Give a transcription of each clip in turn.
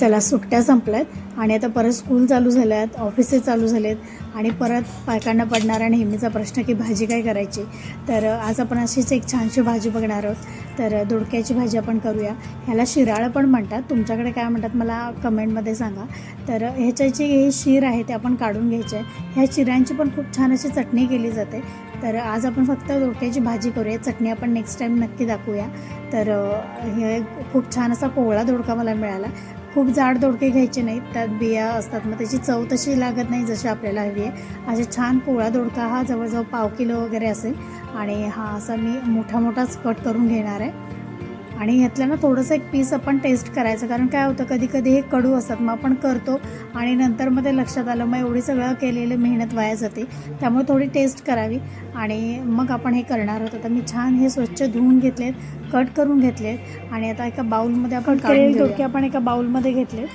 चला सुट्ट्या संपल्यात आणि आता परत स्कूल चालू झाल्या आहेत ऑफिसेस चालू झालेत आणि परत पालकांना पडणारा नेहमीचा प्रश्न की भाजी काय करायची. तर आज आपण अशीच एक छानशी भाजी बघणार आहोत. तर दोडक्याची भाजी आपण करूया. ह्याला शिराळं पण म्हणतात. तुमच्याकडे काय म्हणतात मला कमेंटमध्ये सांगा. तर ह्याच्याची ही शीर आहे ते आपण काढून घ्यायचे. आहे ह्या शिरांची पण खूप छान अशी चटणी केली जाते. तर आज आपण फक्त दोडक्याची भाजी करूया. चटणी आपण नेक्स्ट टाईम नक्की दाखवूया. तर हे खूप छान असा कोवळा दोडका मला मिळाला. खूप जाड दोडके घ्यायचे नाहीत. त्यात बिया असतात मग त्याची चव तशी लागत नाही जशी आपल्याला हवी आहे. असे छान पोळा दोडका हा जवळजवळ पाव किलो वगैरे असेल. आणि हा असा मी मोठा मोठाच कट करून घेणार आहे. आणि ह्यातलं ना थोडंसं एक पीस आपण टेस्ट करायचं. कारण काय होतं कधी कधी हे कडू असतात मग आपण करतो आणि नंतर मग ते लक्षात आलं मग एवढी सगळं केलेलं मेहनत वाया जाते. त्यामुळे थोडी टेस्ट करावी आणि मग आपण हे करणार आहोत. आता मी छान हे स्वच्छ धुवून घेतलेत कट करून घेतलेत आणि आता एका बाउलमध्ये आपण काढून दोडके आपण एका बाउलमध्ये घेतलेत.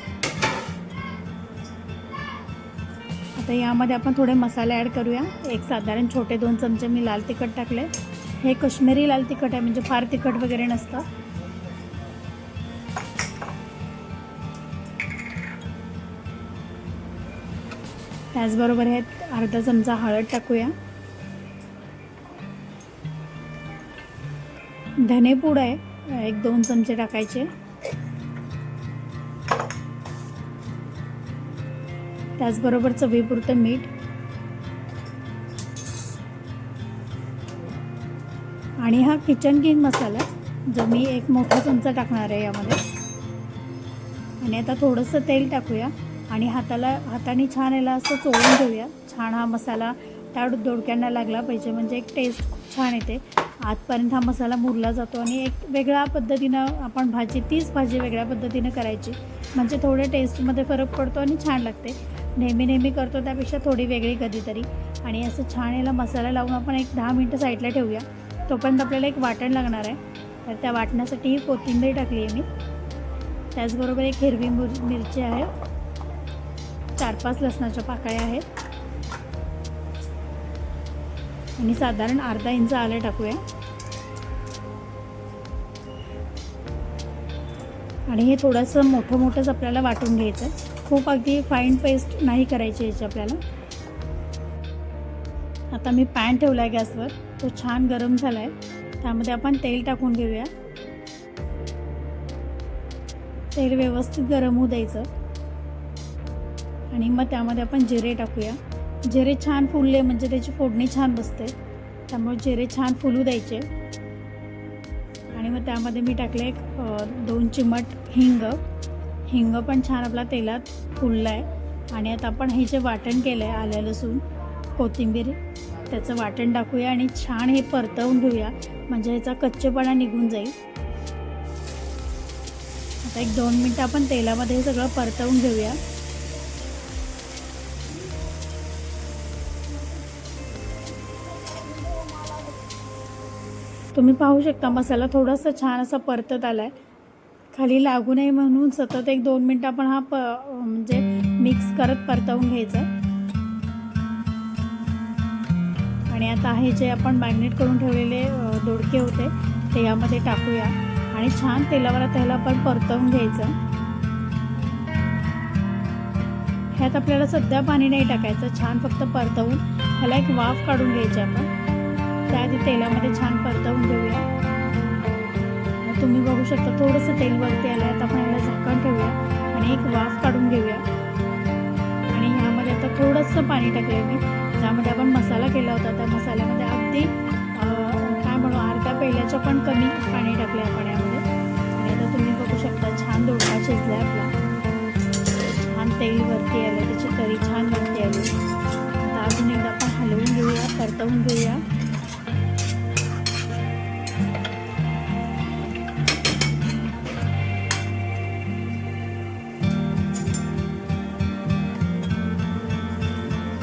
आता यामध्ये आपण थोडे मसाले ॲड करूया. एक साधारण छोटे दोन चमचे मी लाल तिखट टाकले. हे काश्मीरी लाल तिखट आहे म्हणजे फार तिखट वगैरे नसतं. त्याचबरोबर ह्यात अर्धा चमचा हळद टाकूया. धनेपूड आहे एक दोन चमचे टाकायचे. त्याचबरोबर चवीपुरतं मीठ. आणि हा किचन किंग मसाला जो मी एक मोठा चमचा टाकणार आहे यामध्ये. आणि आता थोडंसं तेल टाकूया. आणि हाताला हाताने छान याला असं चोळून घेऊया. छान हा मसाला त्या दोडक्यांना लागला पाहिजे म्हणजे एक टेस्ट खूप छान येते. आतपर्यंत हा मसाला मुरला जातो आणि एक वेगळ्या पद्धतीनं आपण भाजी तीच भाजी वेगळ्या पद्धतीनं करायची. म्हणजे थोडं टेस्टमध्ये फरक पडतो आणि छान लागते. नेहमी नेहमी करतो त्यापेक्षा थोडी वेगळी कधीतरी. आणि असं छान याला मसाला लावून आपण एक दहा मिनटं साईडला ठेवूया. तोपर्यंत आपल्याला एक वाटण लागणार आहे. तर त्या वाटण्यासाठी ही कोथिंबीर टाकली आहे मी. त्याचबरोबर एक हिरवी मिर मिरची आहे. चार पाच लसणाच्या पाकळ्या आहेत. आणि साधारण अर्धा इंच आलं टाकूया. आणि हे थोडंसं मोठं मोठंच आपल्याला वाटून घ्यायचं आहे खूप अगदी फाईन पेस्ट नाही करायची याची आपल्याला. आता मी पॅन ठेवला आहे गॅसवर. तो छान गरम झाला आहे त्यामध्ये आपण तेल टाकून घेऊया. तेल व्यवस्थित गरम होऊ द्यायचं. आणि मग त्यामध्ये आपण जिरे टाकूया. जिरे छान फुलले म्हणजे त्याची फोडणी छान बसते. त्यामुळे जिरे छान फुलू द्यायचे. आणि मग त्यामध्ये मी टाकले एक दोन चिमट हिंग. हिंग पण छान आपला तेलात फुललं आहे आणि आता आपण हे जे वाटण केलं आहे आलं लसूण कोथिंबीर त्याचं वाटण टाकूया आणि छान हे परतवून घेऊया. म्हणजे ह्याचा कच्चेपणा निघून जाईल. आता एक दोन मिनटं आपण तेलामध्ये हे सगळं परतवून घेऊया. तुम्ही पाहू शकता. मसाला थोडासा छान असा परतत आला आहे खाली लागू नये म्हणून सतत एक दोन मिनटं आपण हा प म्हणजे मिक्स करत परतवून घ्यायचा आणि आता हे जे आपण मॅग्नेट करून ठेवलेले दोडके होते ते यामध्ये टाकूया. आणि छान तेलावर त्याला आपण परतवून घ्यायचं. ह्यात आपल्याला सध्या पाणी नाही टाकायचं छान फक्त परतवून ह्याला एक वाफ काढून घ्यायची आपण. त्याआधी तेलामध्ये छान परतवून घेऊया. तुम्ही बघू शकता थोडंसं तेल वरती आलं आहे आता आपण याला झाकण ठेवूया आणि एक वाफ काढून घेऊया. आणि ह्यामध्ये आता थोडंसं पाणी टाकलं मी ज्यामध्ये आपण मसाला केला होता. त्या मसाल्यामध्ये अगदी काय म्हणू अर्धा पेल्याच्या पण कमी पाणी टाकले आपण यामध्ये. आणि आता तुम्ही बघू शकता छान दोडका शिजला आपला. छान तेल वरती आलं त्याची करी छान वरती आली. आता अजून एकदा आपण हलवून घेऊया परतवून घेऊया.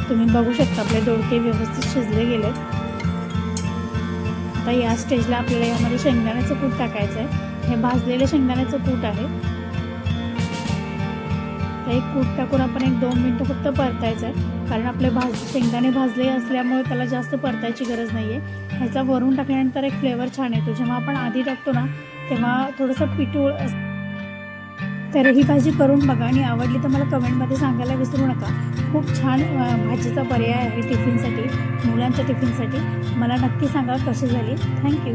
तुम्ही बघू शकता आपले दोडके व्यवस्थित शिजले गेलेत. आता या स्टेजला आपल्याला यामध्ये शेंगदाण्याचं कूट टाकायचं आहे हे भाजलेलं शेंगदाण्याचं कूट आहे. तर एक कूट टाकून आपण एक दोन मिनटं फक्त परतायचं आहे कारण आपले भाज शेंगदाणे भाजले असल्यामुळे त्याला जास्त परतायची गरज नाही आहे ह्याचा वरून टाकल्यानंतर एक फ्लेवर छान येतो. जेव्हा आपण आधी टाकतो ना तेव्हा थोडंसं पिठूळ असतं तर ही भाजी करून बघा आणि आवडली तर मला कमेंटमध्ये सांगायला विसरू नका. खूप छान भाजीचा पर्याय आहे टिफिनसाठी मुलांच्या टिफिनसाठी. मला नक्की सांगा कशी झाली. थँक्यू